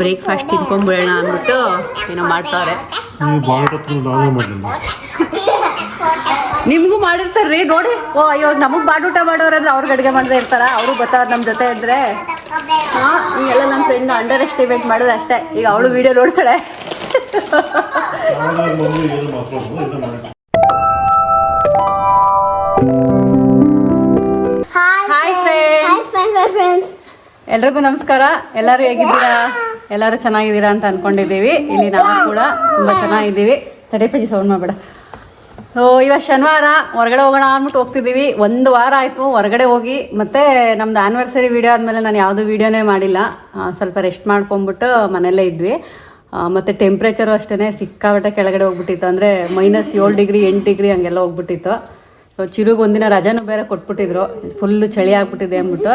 Breakfast ತಿನ್ಕೊಂಡ್ಬಿಡೋಣ ಅಂದ್ಬಿಟ್ಟು ಏನೋ ಮಾಡ್ತಾವ್ರೆ ನಿಮ್ಗೂ ಮಾಡಿರ್ತಾರ್ರಿ ನೋಡಿ. ಓ ಇವಾಗ ನಮಗೆ ಬಾಡೂಟ ಮಾಡೋರಲ್ಲ ಅವ್ರಿಗೆ ಅಡುಗೆ ಮಾಡದೇ ಇರ್ತಾರ? ಅವರು ಬರ್ತಾರ ನಮ್ಮ ಜೊತೆ ಇದ್ರೆ ಹಾಂ ಈಗೆಲ್ಲ ನಮ್ಮ ಫ್ರೆಂಡ್ ಅಂಡರ್ ಎಸ್ಟಿಮೇಟ್ ಮಾಡೋದು ಅಷ್ಟೇ. ಈಗ ಅವಳು ವಿಡಿಯೋ ನೋಡ್ತಾಳೆ. ಹಾಯ್ ಫ್ರೆಂಡ್ ಫ್ರೆಂಡ್ಸ್ ಎಲ್ರಿಗೂ ನಮಸ್ಕಾರ. ಎಲ್ಲರೂ ಹೇಗಿದ್ದೀರಾ? ಎಲ್ಲರೂ ಚೆನ್ನಾಗಿದ್ದೀರಾ ಅಂತ ಅನ್ಕೊಂಡಿದ್ದೀವಿ. ಇಲ್ಲಿ ನಾವು ಕೂಡ ತುಂಬ ಚೆನ್ನಾಗಿದ್ದೀವಿ. ತಡೆ ಪೇಜಿ ಸೌಂಡ್ ಮಾಡಬೇಡ. ಸೊ ಇವತ್ತು ಶನಿವಾರ, ಹೊರಗಡೆ ಹೋಗೋಣ ಅಂದ್ಬಿಟ್ಟು ಹೋಗ್ತಿದ್ದೀವಿ. ಒಂದು ವಾರ ಆಯಿತು ಹೊರಗಡೆ ಹೋಗಿ. ಮತ್ತೆ ನಮ್ದು ಆ್ಯನಿವರ್ಸರಿ ವೀಡಿಯೋ ಆದಮೇಲೆ ನಾನು ಯಾವುದೂ ವೀಡಿಯೋನೇ ಮಾಡಿಲ್ಲ. ಸ್ವಲ್ಪ ರೆಸ್ಟ್ ಮಾಡ್ಕೊಂಬಿಟ್ಟು ಮನೆಯಲ್ಲೇ ಇದ್ವಿ. ಮತ್ತು ಮತ್ತೆ ಟೆಂಪ್ರೇಚರು ಅಷ್ಟೇ ಸಿಕ್ಕಾಬಟ್ಟೆ ಕೆಳಗಡೆ ಹೋಗ್ಬಿಟ್ಟಿತ್ತು. ಅಂದರೆ ಮೈನಸ್ ಏಳು ಡಿಗ್ರಿ, ಎಂಟು ಡಿಗ್ರಿ ಹಂಗೆಲ್ಲ ಹೋಗ್ಬಿಟ್ಟಿತ್ತು. ಸೊ ಚಿರುಗೆ ಒಂದಿನ ರಜಾನೂ ಬೇರೆ ಕೊಟ್ಬಿಟ್ಟಿದ್ರು. ಫುಲ್ಲು ಚಳಿ ಆಗ್ಬಿಟ್ಟಿದೆ ಅಂದ್ಬಿಟ್ಟು.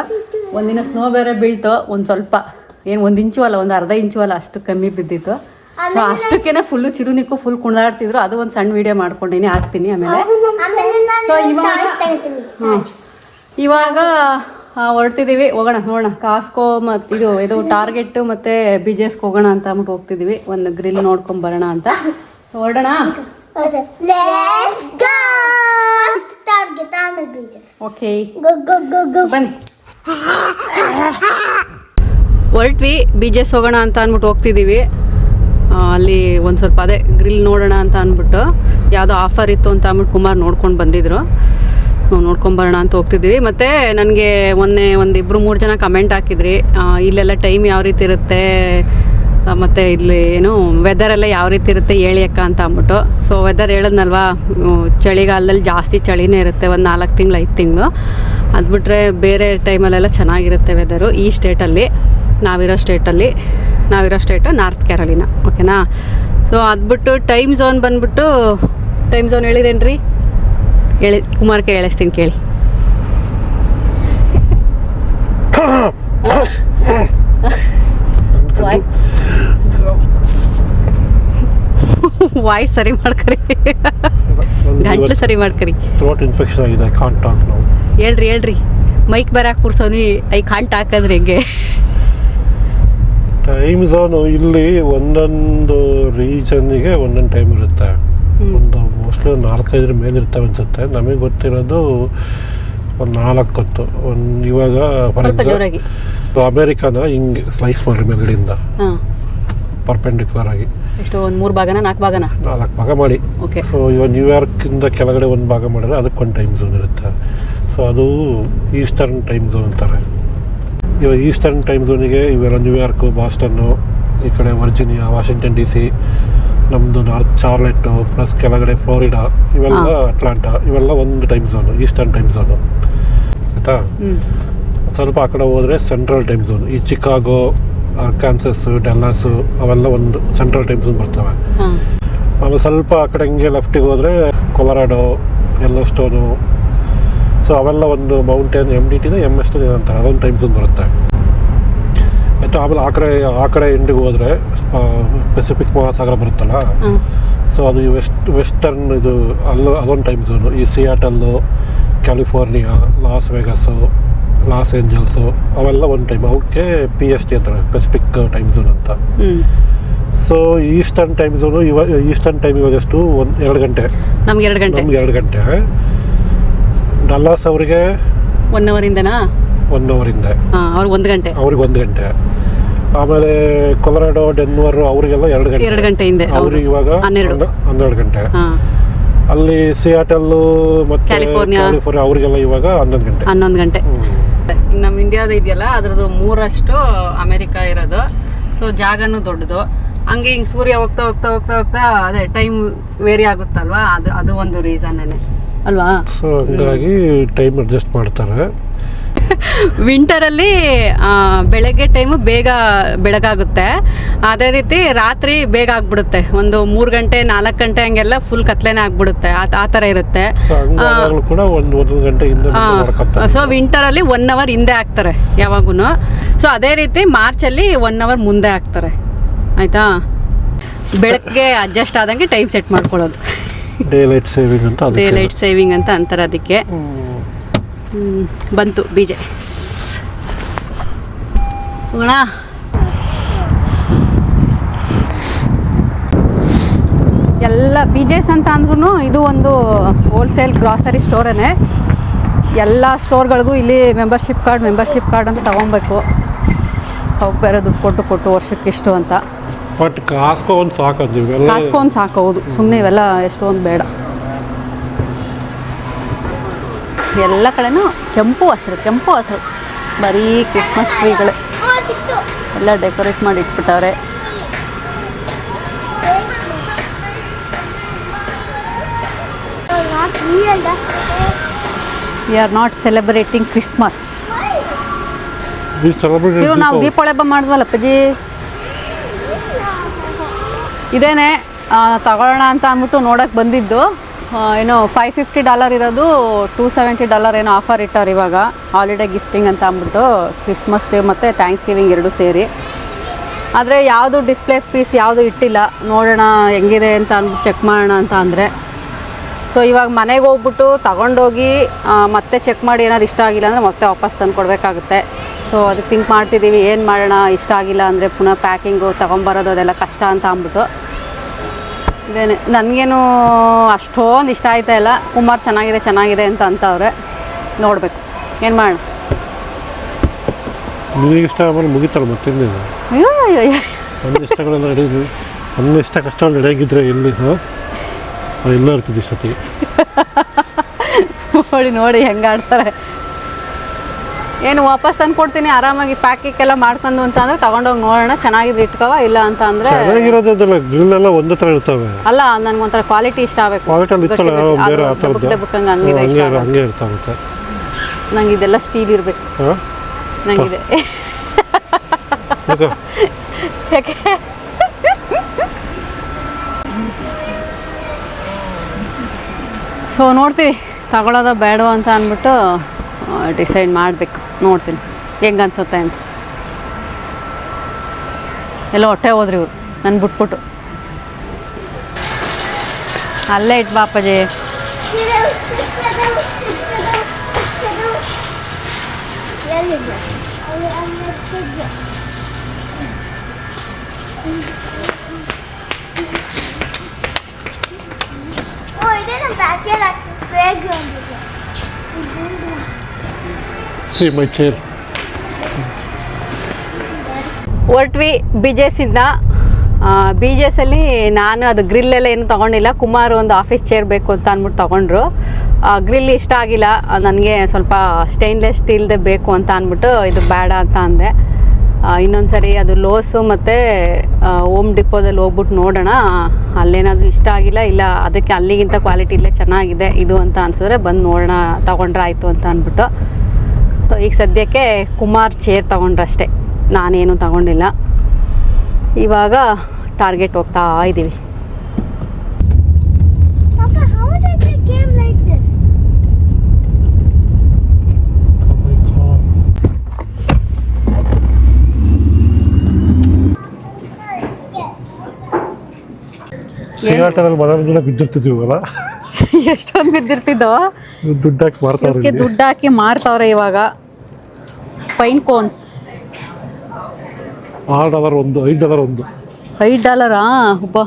ಒಂದಿನ ಸ್ನೋ ಬೇರೆ ಬೀಳ್ತು. ಒಂದು ಸ್ವಲ್ಪ ಏನು ಒಂದು ಇಂಚು ಅಲ್ಲ ಒಂದು ಅರ್ಧ ಇಂಚು ಅಲ್ಲ ಅಷ್ಟು ಕಮ್ಮಿ ಬಿದ್ದಿತ್ತು. ಸೊ ಅಷ್ಟಕ್ಕೇನೆ ಫುಲ್ಲು ಚಿರುನಿಕ್ಕು ಫುಲ್ ಕುಣಿದಾಡ್ತಿದ್ರು. ಅದು ಒಂದು ಸಣ್ಣ ವಿಡಿಯೋ ಮಾಡ್ಕೊಂಡಿನಿ ಹಾಕ್ತೀನಿ ಆಮೇಲೆ. ಸೊ ಇವಾಗ ಹಾಂ ಇವಾಗ ಹೊರಟಿದ್ದೀವಿ ಹೊರಡ್ತಿದ್ದೀವಿ ಹೋಗೋಣ ನೋಡೋಣ. ಕಾಸ್ಕೋ ಮತ್ತು ಇದು ಇದು ಟಾರ್ಗೆಟ್ ಮತ್ತು ಬಿಜೆಸ್ಗೆ ಹೋಗೋಣ ಅಂತ ಅಂದ್ಬಿಟ್ಟು ಹೋಗ್ತಿದ್ದೀವಿ ಒಂದು ಗ್ರಿಲ್ ನೋಡ್ಕೊಂಡ್ ಬರೋಣ ಅಂತ. ಹೊರಡೋಣ? ಓಕೆ ಬನ್ನಿ. ಹೊರಟ್ವಿ ಜೆಸ್ ಹೋಗೋಣ ಅಂತ ಅಂದ್ಬಿಟ್ಟು ಹೋಗ್ತಿದ್ದೀವಿ ಅಲ್ಲಿ ಒಂದು ಸ್ವಲ್ಪ ಅದೇ ಗ್ರಿಲ್ ನೋಡೋಣ ಅಂತ ಅಂದ್ಬಿಟ್ಟು ಯಾವುದೋ ಆಫರ್ ಇತ್ತು ಅಂತ ಅಂದ್ಬಿಟ್ಟು ಕುಮಾರ್ ನೋಡ್ಕೊಂಡು ಬಂದಿದ್ರು. ಸೊ ನೋಡ್ಕೊಂಬರೋಣ ಅಂತ ಹೋಗ್ತಿದ್ದೀವಿ ಮತ್ತು ನನಗೆ ಮೊನ್ನೆ ಒಂದು ಇಬ್ಬರು ಮೂರು ಜನ ಕಮೆಂಟ್ ಹಾಕಿದ್ರಿ. ಇಲ್ಲೆಲ್ಲ ಟೈಮ್ ಯಾವ ರೀತಿ ಇರುತ್ತೆ? ಮತ್ತು ಇಲ್ಲಿ ಏನು ವೆದರೆಲ್ಲ ಯಾವ ರೀತಿ ಇರುತ್ತೆ ಹೇಳಿ ಅಕ್ಕ ಅಂತ ಅಂದ್ಬಿಟ್ಟು. ಸೊ ವೆದರ್ ಹೇಳಿದ್ನಲ್ವಾ? ಚಳಿಗಾಲದಲ್ಲಿ ಜಾಸ್ತಿ ಚಳಿನೇ ಇರುತ್ತೆ. ಒಂದು ನಾಲ್ಕು ತಿಂಗಳು ಐದು ತಿಂಗಳು. ಅದು ಬಿಟ್ಟರೆ ಬೇರೆ ಟೈಮಲ್ಲೆಲ್ಲ ಚೆನ್ನಾಗಿರುತ್ತೆ ವೆದರು ಈ ಸ್ಟೇಟಲ್ಲಿ ನಾವಿರೋ ಸ್ಟೇಟಲ್ಲಿ ನಾವಿರೋ ಸ್ಟೇಟ ನಾರ್ತ್ ಕ್ಯಾರಲಿನ ಓಕೆನಾ? ಸೊ ಅದ್ಬಿಟ್ಟು ಟೈಮ್ ಝೋನ್ ಬಂದ್ಬಿಟ್ಟು ಟೈಮ್ ಝೋನ್ ಹೇಳಿದೇನ್ರಿ ಹೇಳಿ ಕುಮಾರ್ಗೆ ಹೇಳಿಸ್ತೀನಿ ಕೇಳಿ. ವಾಯ್ ವಾಯ್ಸ್ ಸರಿ ಮಾಡ್ಕರಿ. ಗಂಟ್ಲು ಸರಿ ಮಾಡ್ಕರಿ. ಥ್ರೋಟ್ ಇನ್ಫೆಕ್ಷನ್ ಆಗಿದೆ ಕಾಂಟ್ ಟಾಕ್ ಹೇಳ್ರಿ ಹೇಳ್ರಿ. ಮೈಕ್ ಬರಾಕ್ ಕೂರ್ಸೋನಿ ಐ ಕಾಂಟ್ ಹಾಕಂದ್ರೆ ಹೆಂಗೆ? ಟೈಮ್ ಝೋನು ಇಲ್ಲಿ ಒಂದೊಂದು ರೀಜನ್ನಿಗೆ ಒಂದೊಂದು ಟೈಮ್ ಇರುತ್ತೆ. ಒಂದು ಮೋಸ್ಟ್ಲಿ ಒಂದು ನಾಲ್ಕೈದರ ಮೇಲೆ ಇರ್ತವೆ ಅನ್ಸುತ್ತೆ. ನಮಗೆ ಗೊತ್ತಿರೋದು ಒಂದು ನಾಲ್ಕು ಹೊತ್ತು ಒಂದು ಇವಾಗ ಫಾರ್ ಎಕ್ಸಾಂಪಲ್ ಅಮೇರಿಕಾನ ಹಿಂಗೆ ಸ್ಲೈಸ್ ಮಾಡ್ರಿ ಮೇಲ್ಗಡೆಯಿಂದ. ಪರ್ಪೆಂಡಿಕ್ಯುಲರ್ ಆಗಿ. ಎಷ್ಟು? ಒಂದು ಮೂರು ಭಾಗನ ನಾಲ್ಕು ಭಾಗನ? ನಾಲ್ಕು ಭಾಗ ಮಾಡಿ. ಓಕೆ ಸೊ ಇವಾಗ ನ್ಯೂಯಾರ್ಕಿಂದ ಕೆಳಗಡೆ ಒಂದು ಭಾಗ ಮಾಡಿದ್ರೆ ಅದಕ್ಕೊಂದು ಟೈಮ್ ಝೋನ್ ಇರುತ್ತೆ. ಸೊ ಅದು ಈಸ್ಟರ್ನ್ ಟೈಮ್ ಝೋನ್ ಅಂತಾರೆ. ಇವಾಗ ಈಸ್ಟರ್ನ್ ಟೈಮ್ ಝೋನಿಗೆ ಇವೆಲ್ಲ ನ್ಯೂಯಾರ್ಕು ಬಾಸ್ಟನ್ನು ಈ ಕಡೆ ವರ್ಜಿನಿಯಾ ವಾಷಿಂಗ್ಟನ್ ಡಿ ಸಿ ನಮ್ಮದು ನಾರ್ತ್ ಚಾರ್ಲೆಟ್ಟು ಪ್ಲಸ್ ಕೆಳಗಡೆ ಫ್ಲೋರಿಡಾ ಇವೆಲ್ಲ. ಅಟ್ಲಾಂಟಾ ಇವೆಲ್ಲ ಒಂದು time zone eastern time zone ಆಯಿತಾ? ಸ್ವಲ್ಪ ಆ ಕಡೆ ಹೋದರೆ ಸೆಂಟ್ರಲ್ ಟೈಮ್ ಝೋನ್ ಈ ಚಿಕಾಗೋ ಕ್ಯಾನ್ಸಸ್ಸು ಡೆಲ್ಲಾಸು ಅವೆಲ್ಲ ಒಂದು ಸೆಂಟ್ರಲ್ ಟೈಮ್ ಝೋನ್ ಬರ್ತವೆ. ಆಮೇಲೆ ಸ್ವಲ್ಪ ಆ ಕಡೆ ಹಿಂಗೆ ಲೆಫ್ಟಿಗೆ ಹೋದರೆ ಕೊಲರಾಡೋ ಎಲ್ಲೋ ಸ್ಟೋನು ಸೊ ಅವೆಲ್ಲ ಒಂದು ಮೌಂಟೇನ್ ಎಂ ಡಿ ಟಿನ ಎಂ ಎಸ್ ಟಿನ ಅಂತಾರೆ ಅದೊಂದು ಟೈಮ್ ಝೋನ್ ಬರುತ್ತೆ. ಆಯಿತು ಆಮೇಲೆ ಆ ಕಡೆ ಆ ಕಡೆ ಎಂಡಿಗೆ ಹೋದರೆ ಪೆಸಿಫಿಕ್ ಮಹಾಸಾಗರ ಬರುತ್ತಲ್ಲ? ಸೊ ಅದು ಈ ವೆಸ್ಟ್ ವೆಸ್ಟರ್ನ್ ಇದು ಅಲ್ಲ ಅದೊಂದು ಟೈಮ್ ಝೋನು ಈ Seattle California Las Vegas Los Angeles ಅವೆಲ್ಲ ಒಂದು ಟೈಮ್ ಅವಕ್ಕೆ ಪಿ ಎಸ್ ಟಿ ಅಂತಾರೆ ಪೆಸಿಫಿಕ್ ಟೈಮ್ ಝೋನ್ ಅಂತ. ಸೊ ಈಸ್ಟರ್ನ್ ಟೈಮ್ ಝೋನು ಇವಾಗ ಈಸ್ಟರ್ನ್ ಟೈಮ್ ಇವಾಗ ಎಷ್ಟು? ಒಂದು ಎರಡು ಗಂಟೆ. ನಮ್ಗೆ ಎರಡು ಗಂಟೆ. ನಮ್ಗೆ ಎರಡು ಗಂಟೆ. ಡಲ್ಲಾಸ್ ಅವರಿಗೆ ಒನ್ ಅವರಿಂದನಾ ಒಂದು ಅವರಿಂದ ಹಾಂ ಅವ್ರಿಗೆ ಒಂದು ಗಂಟೆ. ಅವ್ರಿಗೆ ಒಂದು ಗಂಟೆ. ಆಮೇಲೆ ಕೊಲರಾಡೋ ಡೆನ್ವರ್ ಅವರಿಗೆಲ್ಲ ಎರಡು ಗಂಟೆ. ಎರಡು ಗಂಟೆ ಹಿಂದೆ ಅವ್ರಿಗೆ ಇವಾಗ ಹನ್ನೆರಡು. ಹನ್ನೆ- ಹನ್ನೆರಡು ಗಂಟೆ. ಅಲ್ಲಿ ಸಿಯಾಟಲ್ಲು ಮತ್ತೆ ಕ್ಯಾಲಿಫೋರ್ನಿಯಾ. ಕ್ಯಾಲಿಫೋರ್ನಿಯಾ ಅವರಿಗೆಲ್ಲ ಇವಾಗ ಹನ್ನೊಂದು ಗಂಟೆ. ಹನ್ನೊಂದು ಗಂಟೆ. ಈಗ ನಮ್ಮ ಇಂಡಿಯಾದ ಇದೆಯಲ್ಲ ಅದ್ರದ್ದು ಮೂರಷ್ಟು ಅಮೆರಿಕ ಇರೋದು. ಸೊ ಜಾಗನೂ ದೊಡ್ಡದು. ಹಂಗೆ ಹಿಂಗೆ ಸೂರ್ಯ ಹೋಗ್ತಾ ಹೋಗ್ತಾ ಹೋಗ್ತಾ ಹೋಗ್ತಾ ಅದೇ ಟೈಮ್ ವೇರಿ ಆಗುತ್ತಲ್ವಾ? ಅದು ಅದು ಒಂದು ರೀಸನ್ನೇ ಅಲ್ವಾ? ಸೊ ಹಂಗಾಗಿ ಟೈಮ್ ಅಡ್ಜಸ್ಟ್ ಮಾಡ್ತಾರೆ. ವಿಂಟರಲ್ಲಿ ಬೆಳಗ್ಗೆ ಟೈಮು ಬೇಗ ಬೆಳಗಾಗುತ್ತೆ. ಅದೇ ರೀತಿ ರಾತ್ರಿ ಬೇಗ ಆಗ್ಬಿಡುತ್ತೆ. ಒಂದು ಮೂರು ಗಂಟೆ ನಾಲ್ಕು ಗಂಟೆ ಹಂಗೆಲ್ಲ ಫುಲ್ ಕತ್ಲೇನೆ ಆಗ್ಬಿಡುತ್ತೆ. ಆ ಥರ ಇರುತ್ತೆ. ಸೊ ವಿಂಟರಲ್ಲಿ ಒನ್ ಅವರ್ ಹಿಂದೆ ಹಾಕ್ತಾರೆ ಯಾವಾಗೂ ಸೊ ಅದೇ ರೀತಿ ಮಾರ್ಚಲ್ಲಿ ಒನ್ ಅವರ್ ಮುಂದೆ ಹಾಕ್ತಾರೆ ಆಯಿತಾ? ಬೆಳಗ್ಗೆ ಅಡ್ಜಸ್ಟ್ ಆದಂಗೆ ಟೈಮ್ ಸೆಟ್ ಮಾಡ್ಕೊಳ್ಳೋದು. ಡೇ ಸೇವಿಂಗ್ ಅಂತ ಡೇ ಸೇವಿಂಗ್ ಅಂತ ಅಂತಾರೆ ಅದಕ್ಕೆ. ಬಂತು ಬೀಜ. ಗುಣ ಎಲ್ಲ ಬೀಜಸ್ ಅಂತ ಅಂದ್ರೂ ಇದು ಒಂದು ಹೋಲ್ಸೇಲ್ ಗ್ರಾಸರಿ ಸ್ಟೋರೇ ಎಲ್ಲ ಸ್ಟೋರ್ಗಳಿಗೂ ಇಲ್ಲಿ ಮೆಂಬರ್ಶಿಪ್ ಕಾರ್ಡ್ ಮೆಂಬರ್ಶಿಪ್ ಕಾರ್ಡ್ ಅಂತ ತಗೊಬೇಕು. ಹೋಗಿ ಬೇರೆ ದುಡ್ಡು ಕೊಟ್ಟು ಕೊಟ್ಟು ವರ್ಷಕ್ಕಿಷ್ಟು ಅಂತ. ಬಟ್ ಕಾಸ್ಕೋ ಒಂದು ಸಾಕದು ಇವೆಲ್ಲ ಕಾಸ್ಕೊಂಡು ಸಾಕೋದು ಸುಮ್ಮನೆ ಇವೆಲ್ಲ ಎಷ್ಟೊಂದು ಬೇಡ. ಎಲ್ಲ ಕಡೆನೂ ಕೆಂಪು ಹಸಿರು ಕೆಂಪು ಹಸಿರು. ಬರೀ ಕ್ರಿಸ್ಮಸ್ ಟ್ರೀಗಳೇ ಎಲ್ಲ ಡೆಕೋರೇಟ್ ಮಾಡಿ ಇಟ್ಬಿಟ್ಟವ್ರೆ. We are not celebrating Christmas ನಾವು ದೀಪಾವಳಿ ಹಬ್ಬ ಮಾಡಿದ್ವಲ್ಲ ಅಪ್ಪಾಜಿ ಇದೇನೆ ತಗೊಳ್ಳೋಣ ಅಂತ ಅಂದ್ಬಿಟ್ಟು ನೋಡೋಕ್ಕೆ ಬಂದಿದ್ದು. ಏನು ಫೈವ್ ಫಿಫ್ಟಿ ಡಾಲರ್ ಇರೋದು ಟೂ ಸೆವೆಂಟಿ ಡಾಲರ್ ಏನೋ ಆಫರ್ ಇಟ್ಟವ್ರು ಇವಾಗ. ಹಾಲಿಡೇ ಗಿಫ್ಟಿಂಗ್ ಅಂತ ಅಂದ್ಬಿಟ್ಟು ಕ್ರಿಸ್ಮಸ್ ಡೇ ಮತ್ತು ಥ್ಯಾಂಕ್ಸ್ ಗಿವಿಂಗ್ ಎರಡು ಸೇರಿ. ಆದರೆ ಯಾವುದು ಡಿಸ್ಪ್ಲೇ ಪೀಸ್ ಯಾವುದು ಇಟ್ಟಿಲ್ಲ. ನೋಡೋಣ ಹೆಂಗಿದೆ ಅಂತ ಅಂದ್ಬಿಟ್ಟು ಚೆಕ್ ಮಾಡೋಣ ಅಂತ ಅಂದರೆ. ಸೊ ಇವಾಗ ಮನೆಗೆ ಹೋಗ್ಬಿಟ್ಟು ತಗೊಂಡೋಗಿ ಮತ್ತೆ ಚೆಕ್ ಮಾಡಿ ಏನಾದ್ರು ಇಷ್ಟ ಆಗಿಲ್ಲ ಅಂದರೆ ಮತ್ತೆ ವಾಪಸ್ ತಂದು ಕೊಡಬೇಕಾಗುತ್ತೆ. ಸೊ ಅದಕ್ಕೆ ಥಿಂಕ್ ಮಾಡ್ತಿದ್ದೀವಿ, ಏನು ಮಾಡೋಣ, ಇಷ್ಟ ಆಗಿಲ್ಲ ಅಂದರೆ ಪುನಃ ಪ್ಯಾಕಿಂಗು ತೊಗೊಂಬರೋದು ಅದೆಲ್ಲ ಕಷ್ಟ ಅಂತ ಅಂದ್ಬಿಟ್ಟು. ಇದೇನೆ. ನನಗೇನು ಅಷ್ಟೊಂದು ಇಷ್ಟ ಆಯ್ತಾ ಇಲ್ಲ. ಕುಮಾರ್ ಚೆನ್ನಾಗಿದೆ ಚೆನ್ನಾಗಿದೆ ಅಂತ ಅಂತವ್ರೆ ನೋಡಬೇಕು. ಏನು ಮಾಡಿ? ಇಷ್ಟ ಆಮೇಲೆ ಮುಗಿತಲ್ಲ ಮತ್ತೆ. ನನ್ನ ಇಷ್ಟಗಳೆಲ್ಲ ನಡೆಯುದು ನನ್ನ ಇಷ್ಟ ಕಷ್ಟ ನಡೆಯಾಗಿದ್ರೆ ಎಲ್ಲಿ ಎಲ್ಲ ಇರ್ತದೆ ಸತಿ. ನೋಡಿ ನೋಡಿ ಹೆಂಗೆ ಆಡ್ತಾರೆ ಏನು ವಾಪಸ್ ತಂದು ಕೊಡ್ತೀನಿ ಆರಾಮಾಗಿ ಪ್ಯಾಕಿಂಗ್ ಮಾಡ್ಕೊಂಡು ಅಂತ ಅಂದ್ರೆ ತಗೊಂಡೋಗಿ ನೋಡೋಣ ಚೆನ್ನಾಗಿದ್ರೆ ಇಟ್ಕವ ಇಲ್ಲ ಅಂತ ಅಂದ್ರೆ ಚೆನ್ನಾಗಿರೋದಲ್ಲ ಒಂದೇ ಥರ ಇರ್ತವೆ. ಅಲ್ಲ ನನಗೊಂಥರ ಕ್ವಾಲಿಟಿ ಇಷ್ಟ ಆಗಬೇಕು. ಕ್ವಾಲಿಟಿಯಲ್ಲಿ ಇತ್ತಲ್ಲ ಬೇರೆ ಆ ಥರದ್ದು? ಬುಕ್ಕಂಗೆ ಹಂಗಿದೆ ಇಷ್ಟ ಹಂಗೆ ಆಗಲ್ಲ. ಹಂಗೆ ಇರ್ತಾಗುತ್ತೆ ನಂಗೆ ಇದೆಲ್ಲ ಸ್ಟೀಲ್ ಇರಬೇಕು. ನಂಗಿದೆ. ಯಾಕೆ? ಸೊ ನೋಡ್ತೀವಿ ತಗೊಳೋದ ಬೇಡ ಅಂತ ಅಂದ್ಬಿಟ್ಟು ಡಿಸೈಡ್ ಮಾಡಬೇಕು. ನೋಡ್ತೀನಿ. ಹೆಂಗೆ ಅನ್ಸುತ್ತೆ ಅಂತ. ಎಲ್ಲ ಹೊಟ್ಟೆ ಹೋದ್ರಿ ಇವ್ರು. ನನ್ನ ಬಿಟ್ಬಿಟ್ಟು. ಅಲ್ಲೇ ಇಟ್ಟು ಬಾಪಾಜಿ. ಎಲ್ಲಿದೆ ಅಲ್ಲಿ ಅಲ್ಲಿದೆ ಓ ಇದೇ. ನಮ್ಮ ಸಿ ಮೈ ಚೇರ್ ಹೊರಟ್ವಿ ಬಿ ಜೆ ಸಿದ್ದ. ಬಿ ಜೆ ಎಸ್ಸಲ್ಲಿ ನಾನು ಅದು ಗ್ರಿಲ್ಲೆಲ್ಲ ಏನು ತೊಗೊಂಡಿಲ್ಲ. ಕುಮಾರ್ ಒಂದು ಆಫೀಸ್ ಚೇರ್ ಬೇಕು ಅಂತ ಅಂದ್ಬಿಟ್ಟು ತೊಗೊಂಡ್ರು. ಗ್ರಿಲ್ ಇಷ್ಟ ಆಗಿಲ್ಲ. ನನಗೆ ಸ್ವಲ್ಪ ಸ್ಟೈನ್ಲೆಸ್ ಸ್ಟೀಲ್ದೇ ಬೇಕು ಅಂತ ಅಂದ್ಬಿಟ್ಟು ಇದು ಬೇಡ ಅಂತ ಅಂದೆ. ಇನ್ನೊಂದು ಸರಿ ಅದು ಲೋಸು ಮತ್ತು ಓಮ್ ಡಿಪೋದಲ್ಲಿ ಹೋಗ್ಬಿಟ್ಟು ನೋಡೋಣ. ಅಲ್ಲೇನಾದರೂ ಇಷ್ಟ ಆಗಿಲ್ಲ, ಇಲ್ಲ ಅದಕ್ಕೆ ಅಲ್ಲಿಗಿಂತ ಕ್ವಾಲಿಟಿ ಇಲ್ಲೇ ಚೆನ್ನಾಗಿದೆ, ಇದು ಅಂತ ಅನ್ಸಿದ್ರೆ ಬಂದು ನೋಡೋಣ, ತೊಗೊಂಡ್ರೆ ಆಯಿತು ಅಂತ ಅಂದ್ಬಿಟ್ಟು. ಸೊ ಈಗ ಸದ್ಯಕ್ಕೆ ಕುಮಾರ್ ಚೇರ್ ತೊಗೊಂಡ್ರಷ್ಟೇ. ನಾನೇನು ತಗೊಂಡಿಲ್ಲ. ಇವಾಗ ಟಾರ್ಗೆಟ್ ಹೋಗ್ತಾ ಇದ್ದೀವಿ ಸಿಗಾಟದಲ್ಲಿ ಬಿದ್ದಿರ್ತಿದ್ವಿ ಎಷ್ಟೊಂದು ಬಿದ್ದಿರ್ತಿದ್ದೋ. ದುಡ್ಡು ಹಾಕಿ ಮಾರ್ತಾವ್ರೆ ಇವಕ್ಕೆ ದುಡ್ಡು ಹಾಕಿ ಮಾರ್ತಾವ್ರೆ ಇವಾಗ ಪೈನ್ ಕೋನ್ಸ್. ಆರು ಡಾಲರ್ ಒಂದು ಐದು ಡಾಲರ್ ಒಂದು. ಐದು ಡಾಲರಾ? ಒಬ್ಬ.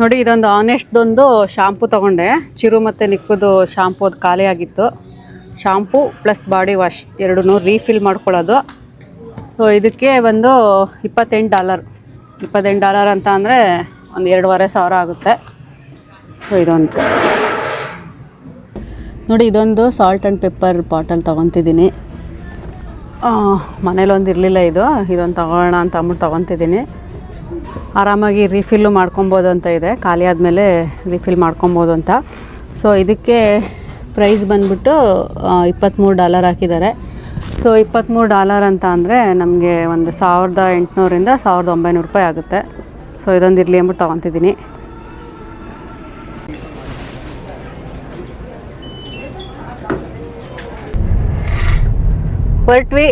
ನೋಡಿ ಇದೊಂದು ಆನೆಸ್ಟ್ದೊಂದು ಶಾಂಪು ತಗೊಂಡೆ. ಚಿರು ಮತ್ತು ನಿಕ್ಕುದು ಶಾಂಪು ಅದು ಖಾಲಿ ಆಗಿತ್ತು. ಶಾಂಪು ಪ್ಲಸ್ ಬಾಡಿ ವಾಶ್ ಎರಡೂ ರೀಫಿಲ್ ಮಾಡ್ಕೊಳ್ಳೋದು. ಸೊ ಇದಕ್ಕೆ ಒಂದು ಇಪ್ಪತ್ತೆಂಟು ಡಾಲರ್. ಇಪ್ಪತ್ತೆಂಟು ಡಾಲರ್ ಅಂತ ಅಂದರೆ ಒಂದು ಎರಡೂವರೆ ಸಾವಿರ ಆಗುತ್ತೆ. ಸೊ ಇದೊಂದು. ನೋಡಿ, ಇದೊಂದು ಸಾಲ್ಟ್ ಆ್ಯಂಡ್ ಪೆಪ್ಪರ್ ಬಾಟಲ್ ತೊಗೊತಿದ್ದೀನಿ. ಮನೇಲೊಂದು ಇರಲಿಲ್ಲ ಇದು. ಇದೊಂದು ತೊಗೋಣ ಅಂತ ಅಂದ್ಬಿಟ್ಟು ತೊಗೊತಿದ್ದೀನಿ. ಆರಾಮಾಗಿ ರೀಫಿಲ್ಲು ಮಾಡ್ಕೊಬೋದು ಅಂತ ಇದೆ. ಖಾಲಿ ಆದಮೇಲೆ ರೀಫಿಲ್ ಮಾಡ್ಕೊಬೋದು ಅಂತ. ಸೊ ಇದಕ್ಕೆ ಪ್ರೈಸ್ ಬಂದ್ಬಿಟ್ಟು ಇಪ್ಪತ್ತ್ಮೂರು ಡಾಲರ್ ಹಾಕಿದ್ದಾರೆ. ಸೊ ಇಪ್ಪತ್ತ್ಮೂರು ಡಾಲರ್ ಅಂತ ಅಂದರೆ ನಮಗೆ ಒಂದು ಸಾವಿರದ ಎಂಟುನೂರಿಂದ ಸಾವಿರದ ಒಂಬೈನೂರು ರೂಪಾಯಿ ಆಗುತ್ತೆ. ಸೊ ಇದೊಂದು ಇರಲಿ ಅಂದ್ಬಿಟ್ಟು ತೊಗೊತಿದ್ದೀನಿ. ಹೊರಟ್ವಿ.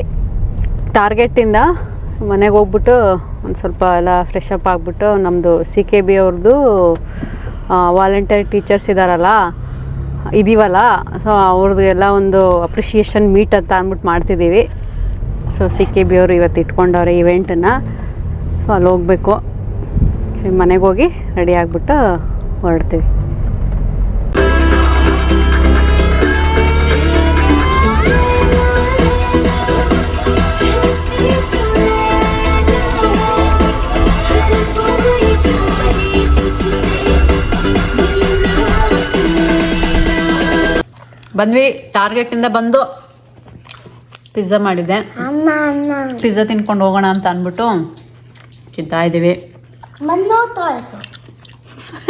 ಟಾರ್ಗೆಟಿಂದ ಮನೆಗೆ ಹೋಗ್ಬಿಟ್ಟು ಒಂದು ಸ್ವಲ್ಪ ಎಲ್ಲ ಫ್ರೆಶ್ ಅಪ್ ಆಗಿಬಿಟ್ಟು ನಮ್ಮದು ಸಿ ಕೆ ಬಿ ಅವ್ರದ್ದು ವಾಲಂಟಿಯರ್ ಟೀಚರ್ಸ್ ಇದ್ದಾರಲ್ಲ ಇದೀವಲ್ಲ. ಸೊ ಅವ್ರದ್ದು ಎಲ್ಲ ಒಂದು ಅಪ್ರಿಷಿಯೇಷನ್ ಮೀಟ್ ಅಂತ ಅಂದ್ಬಿಟ್ಟು ಮಾಡ್ತಿದ್ದೀವಿ ಸೊ ಸಿ ಕೆ ಬಿ ಅವರು ಇವತ್ತು ಇಟ್ಕೊಂಡವ್ರೆ ಇವೆಂಟನ್ನು ಸೊ ಅಲ್ಲಿ ಹೋಗಬೇಕು. ಮನೆಗೆ ಹೋಗಿ ರೆಡಿ ಆಗಿಬಿಟ್ಟು ಹೊರಡ್ತೀವಿ. ಬಂದ್ವಿ ಟಾರ್ಗೆಟಿಂದ ಬಂದು ಪಿಜ್ಜಾ ಮಾಡಿದ್ದೆ. ಪಿಜ್ಜಾ ತಿನ್ಕೊಂಡು ಹೋಗೋಣ ಅಂತ ಅಂದ್ಬಿಟ್ಟು ಚಿಂತಾ ಇದ್ದೀವಿ.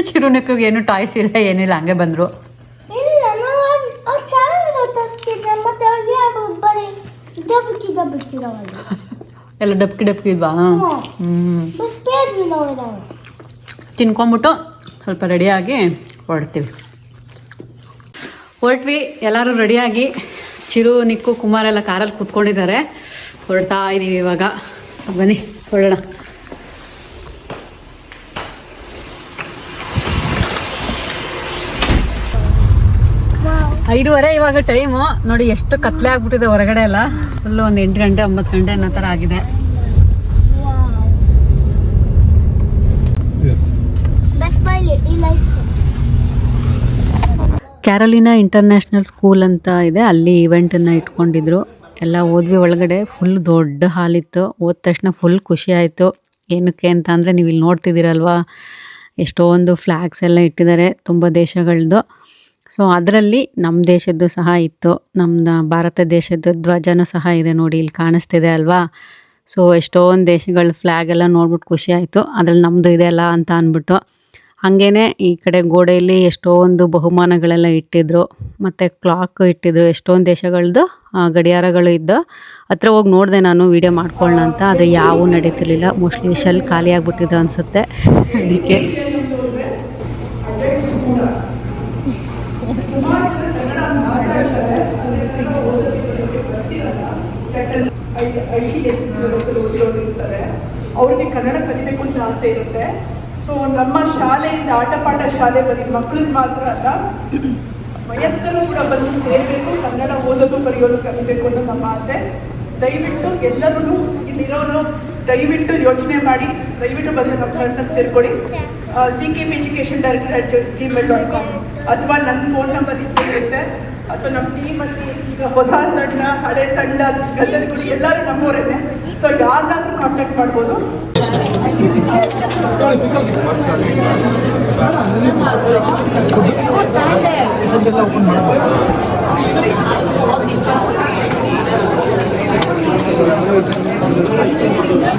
ಚಿರುನಕ್ಕಿಗೆ ಏನು ಟಾಯ್ಸ್ ಇಲ್ಲ ಏನಿಲ್ಲ ಹಂಗೆ ಬಂದರು. ಎಲ್ಲ ಡಬ್ಕಿ ಡಬ್ಕಿ ಇದ್ವಾ? ಹ್ಞೂ ತಿನ್ಕೊಂಬಿಟ್ಟು ಸ್ವಲ್ಪ ರೆಡಿಯಾಗಿ ಹೊರಡ್ತೀವಿ. ಹೊರಟ್ವಿ, ಎಲ್ಲರೂ ರೆಡಿಯಾಗಿ. ಚಿರು, ನಿಕ್ಕು, ಕುಮಾರ್ ಎಲ್ಲ ಕಾರಲ್ಲಿ ಕೂತ್ಕೊಂಡಿದ್ದಾರೆ. ಹೊರಡ್ತಾ ಇದ್ದೀವಿ ಇವಾಗ. ಬನ್ನಿ, ಹೊರಡೋಣ. ಐದುವರೆ ಇವಾಗ ಟೈಮು. ನೋಡಿ, ಎಷ್ಟು ಕತ್ಲೆ ಆಗ್ಬಿಟ್ಟಿದೆ ಹೊರಗಡೆ ಎಲ್ಲ. ಫುಲ್ಲು ಒಂದು ಎಂಟು ಗಂಟೆ, ಒಂಬತ್ತು ಗಂಟೆ ಅನ್ನೋ ಥರ ಆಗಿದೆ. ಕ್ಯಾರೋಲಿನಾ ಇಂಟರ್ನ್ಯಾಷನಲ್ ಸ್ಕೂಲ್ ಅಂತ ಇದೆ. ಅಲ್ಲಿ ಇವೆಂಟನ್ನು ಇಟ್ಕೊಂಡಿದ್ರು. ಎಲ್ಲ ಹೋದ್ವಿ ಒಳಗಡೆ. ಫುಲ್ ದೊಡ್ಡ ಹಾಲಿತ್ತು ಹೋದ ತಕ್ಷಣ ಫುಲ್ ಖುಷಿ ಆಯಿತು. ಏನಕ್ಕೆ ಅಂತ ಅಂದರೆ ನೀವು ಇಲ್ಲಿ ನೋಡ್ತಿದ್ದೀರಲ್ವಾ? ಎಷ್ಟೊಂದು ಫ್ಲ್ಯಾಗ್ಸ್ ಎಲ್ಲ ಇಟ್ಟಿದ್ದಾರೆ ತುಂಬ ದೇಶಗಳದ್ದು ಸೊ ಅದರಲ್ಲಿ ನಮ್ಮ ದೇಶದ್ದು ಸಹ ಇತ್ತು. ನಮ್ಮ ಭಾರತ ದೇಶದ ಧ್ವಜನೂ ಸಹ ಇದೆ ನೋಡಿ, ಇಲ್ಲಿ ಕಾಣಿಸ್ತಿದೆ ಅಲ್ವಾ? ಸೊ ಎಷ್ಟೊಂದು ದೇಶಗಳ ಫ್ಲ್ಯಾಗ್ ಎಲ್ಲ ನೋಡ್ಬಿಟ್ಟು ಖುಷಿ ಆಯಿತು. ಅದ್ರಲ್ಲಿ ನಮ್ಮದು ಇದೆಯಲ್ಲ ಅಂತ ಅಂದ್ಬಿಟ್ಟು ಹಾಗೇನೆ ಈ ಕಡೆ ಗೋಡೆಯಲ್ಲಿ ಎಷ್ಟೊಂದು ಬಹುಮಾನಗಳೆಲ್ಲ ಇಟ್ಟಿದ್ರು ಮತ್ತು ಕ್ಲಾಕ್ ಇಟ್ಟಿದ್ರು ಎಷ್ಟೊಂದು ದೇಶಗಳದ್ದು ಗಡಿಯಾರಗಳು ಇದ್ದ. ಹತ್ರ ಹೋಗಿ ನೋಡಿದೆ ನಾನು ವೀಡಿಯೋ ಮಾಡ್ಕೊಳ್ಳೋಣ ಅಂತ. ಅದು ಯಾವೂ ನಡೀತಿರ್ಲಿಲ್ಲ. ಮೋಸ್ಟ್ಲಿ ಶೆಲ್ ಖಾಲಿ ಆಗಿಬಿಟ್ಟಿದೆ ಅನಿಸುತ್ತೆ. ಅದಕ್ಕೆ. ಐ ಟಿ ಎಸ್ ಓದಿರೋರು ಇರ್ತಾರೆ. ಅವ್ರಿಗೆ ಕನ್ನಡ ಕಲಿಬೇಕು ಅಂತ ಆಸೆ ಇರುತ್ತೆ. ಸೊ ನಮ್ಮ ಶಾಲೆಯಿಂದ ಆಟ ಪಾಠ ಶಾಲೆ ಬರೀ ಮಕ್ಕಳಿಗೆ ಮಾತ್ರ ಅಲ್ಲ, ವಯಸ್ಕರು ಕೂಡ ಬಂದು ಸೇರಬೇಕು, ಕನ್ನಡ ಓದೋದು ಬರೆಯೋದು ಕಲಿಬೇಕು ಅನ್ನೋ ನಮ್ಮ ಆಸೆ. ದಯವಿಟ್ಟು ಎಲ್ಲರೂ ಇಲ್ಲಿರೋರು ದಯವಿಟ್ಟು ಯೋಚನೆ ಮಾಡಿ, ದಯವಿಟ್ಟು ಬಂದು ನಮ್ಮ Kannada ಸೇರ್ಕೊಳ್ಳಿ. C K P education director at Gmail dot com ಅಥವಾ ನನ್ನ ಫೋನ್ ನಂಬರ್ ಇರುತ್ತೆ ಅಥವಾ ನಮ್ಮ ಟೀಮಲ್ಲಿ ಈಗ ಹೊಸ ತಂಡ ಹಳೆ ತಂಡ ಸ್ಪರ್ಧೆಗಳು ಎಲ್ಲರೂ ನಮ್ಮವರೇನೆ ಸೊ ಯಾರನ್ನಾದ್ರೂ ಕಾಂಟ್ಯಾಕ್ಟ್ ಮಾಡ್ಬೋದು.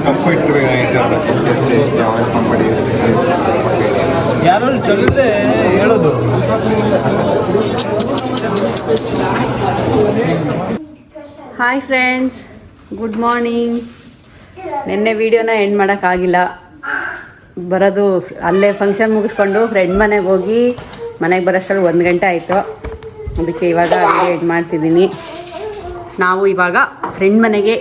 ಕಂಪ್ಯೂಟರ್ ಯಾರು ಚಲಿದ್ರೆ ಹಾಯ್ ಫ್ರೆಂಡ್ಸ್ ಗುಡ್ ಮಾರ್ನಿಂಗ್ ನಿನ್ನೆ ವೀಡಿಯೋನ ಎಂಡ್ ಮಾಡೋಕ್ಕಾಗಿಲ್ಲ. ಬರೋದು ಅಲ್ಲೇ ಫಂಕ್ಷನ್ ಮುಗಿಸ್ಕೊಂಡು ಫ್ರೆಂಡ್ ಮನೆಗೆ ಹೋಗಿ ಮನೆಗೆ ಬರೋಷ್ಟರಲ್ಲಿ ಒಂದು ಗಂಟೆ ಆಯಿತು. ಅದಕ್ಕೆ ಇವಾಗ ಅಲ್ಲೇ ಎಂಡ್ ಮಾಡ್ತಿದ್ದೀನಿ. ನಾವು ಇವಾಗ ಫ್ರೆಂಡ್ ಮನೆಗೆ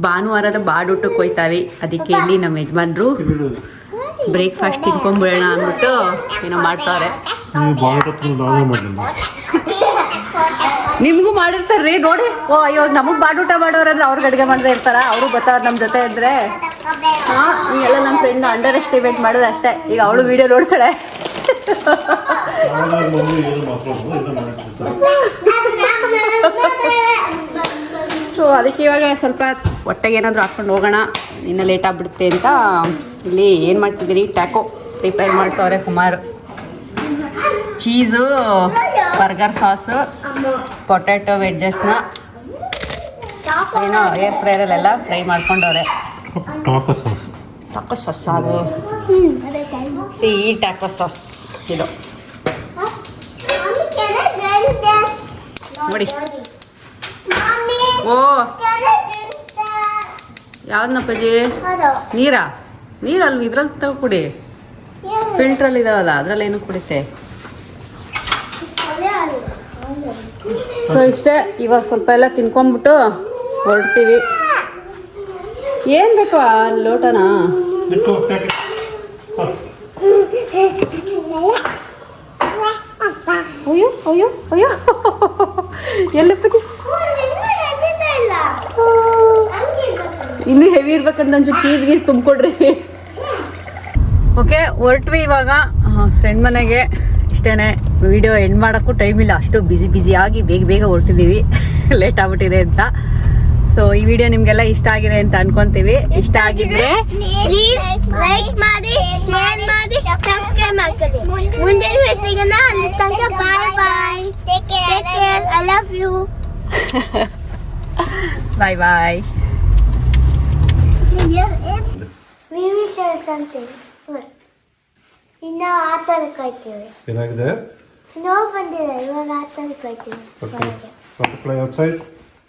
ಭಾನುವಾರದ ಬಾಡೂಟಕ್ಕೆ ಹೋಯ್ತಾವೆ. ಅದಕ್ಕೆ ಇಲ್ಲಿ ನಮ್ಮ ಯಜಮಾನ್ರು ಬ್ರೇಕ್ಫಾಸ್ಟ್ ತಿನ್ಕೊಂಬಿಡೋಣ ಅಂದ್ಬಿಟ್ಟು ಏನೋ ಮಾಡ್ತಾವ್ರೆ ನಿಮಗೂ ಮಾಡಿರ್ತಾರ್ರಿ, ನೋಡಿ. ಓ, ಅಯ್ಯೋ, ನಮಗೆ ಬಾಡೂಟ ಮಾಡೋರಲ್ಲ ಅವ್ರಿಗೆ ಅಡುಗೆ ಮಾಡದೇ ಇರ್ತಾರ? ಅವರು ಬರ್ತಾರ ನಮ್ಮ ಜೊತೆ ಅಂದ್ರೆ ಹಾಂ, ಈಗೆಲ್ಲ ನಮ್ಮ ಫ್ರೆಂಡ್ ಅಂಡರ್ ಎಸ್ಟಿಮೇಟ್ ಮಾಡೋದು ಅಷ್ಟೇ. ಈಗ ಅವಳು ವಿಡಿಯೋ ನೋಡ್ತಾಳೆ. ಸೊ ಅದಕ್ಕೆ ಇವಾಗ ಸ್ವಲ್ಪ ಹೊಟ್ಟೆಗೆ ಏನಾದರೂ ಹಾಕ್ಕೊಂಡು ಹೋಗೋಣ. ಇನ್ನು ಲೇಟ್ ಆಗಿಬಿಡುತ್ತೆ ಅಂತ. ಇಲ್ಲಿ ಏನು ಮಾಡ್ತಿದ್ದೀರಿ? ಟ್ಯಾಕೋ ಪ್ರಿಪೇರ್ ಮಾಡ್ತಾವ್ರೆ Kumar. Cheese burger sauce potato ವೆಜ್ಜಸ್ನ. ಏನೋ ಏರ್ ಫ್ರೈರಲ್ಲೆಲ್ಲ ಫ್ರೈ ಮಾಡ್ಕೊಂಡವ್ರೆ. ಟಾಕೋ ಸಾಸ್ ಟಾಕೋ ಸಾಸ್ ಅದು. ಸಿ ಈ ಟಾಕೋ ಸಾಸ್ ಇದು. ನೋಡಿ. ಓ. ಯಾವ್ದನ್ನಪ್ಪಜಿ ನೀರಾ? ನೀರಲ್ಲಿ ಇದ್ರಲ್ಲಿ ತಗೋ ಕುಡಿ ಫಿಲ್ಟ್ರಲ್ಲಿ ಇದಾವಲ್ಲ ಅದ್ರಲ್ಲಿ ಏನು ಕುಡಿತೆ? ಸೊ ಇಷ್ಟೇ ಇವಾಗ ಸ್ವಲ್ಪ ಎಲ್ಲ ತಿನ್ಕೊಂಡ್ಬಿಟ್ಟು ಹೊರಡ್ತೀವಿ. ಏನು ಬೇಕು ಆ ಲೋಟನ? ಅಯ್ಯೋ ಅಯ್ಯೋ ಅಯ್ಯೋ. ಇನ್ನೂ ಹೆವಿ ಇರ್ಬೇಕಂತ ಒಂಚೂರು ಚೀಸ್ ಗೀಸ್ ತುಂಬಿಕೊಡ್ರಿ. ಓಕೆ ಹೊರಟ್ವಿ ಇವಾಗ ಫ್ರೆಂಡ್ ಮನೆಗೆ. ಇಷ್ಟೇನೆ. ವಿಡಿಯೋ ಎಂಡ್ ಮಾಡೋಕ್ಕೂ ಟೈಮ್ ಇಲ್ಲ. ಅಷ್ಟು ಬ್ಯುಸಿ ಆಗಿ ಬೇಗ ಬೇಗ ಹೊರಟಿದ್ದೀವಿ ಲೇಟ್ ಆಗ್ಬಿಟ್ಟಿದೆ ಅಂತ. ಸೊ ಈ ವಿಡಿಯೋ ನಿಮಗೆಲ್ಲ ಇಷ್ಟ ಆಗಿದೆ ಅಂತ ಅನ್ಕೊಂತೀವಿ. ಇಷ್ಟ ಆಗಿದ್ರೆ ಲೈಕ್ ಮಾಡಿ ಶೇರ್ ಮಾಡಿ ಸಬ್ಸ್ಕ್ರೈಬ್ ಮಾಡ್ಕೊಳ್ಳಿ. ಮುಂದಿನ ಸಿಗೋಣ ಅಲ್ಲಿ ತನಕ bye bye take care I love you bye bye ಅಂತೀವಿ. ಇನ್ನು ಆ ಥರ ಕಾಯ್ತೀವಿ. ಏನಾಗಿದೆ? ಸ್ನೋ ಬಂದಿದೆ ಇವಾಗ ಆ ಥರ ಕಾಯ್ತೀವಿ ಹೊರಗೆ. ಪ್ಲೇ ಔಟ್ಸೈಡ್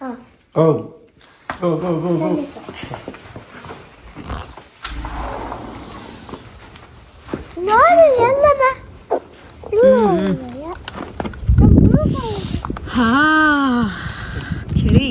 ಹಾಂ. ಗೋ ಗೋ ಗೋ ಗೋ ಗೋ ನೋಡಿ ಎಲ್ಲದ ಹಾ ಚಳಿ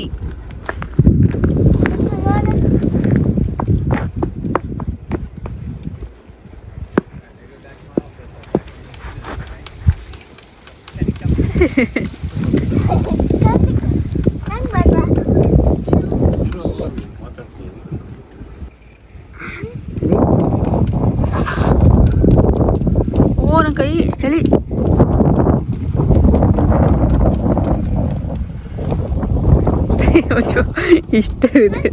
ಓ ನನ್ನ ಕೈ ಚಳಿ ಅಯ್ಯೋ, ಇಷ್ಟ ಇದೆ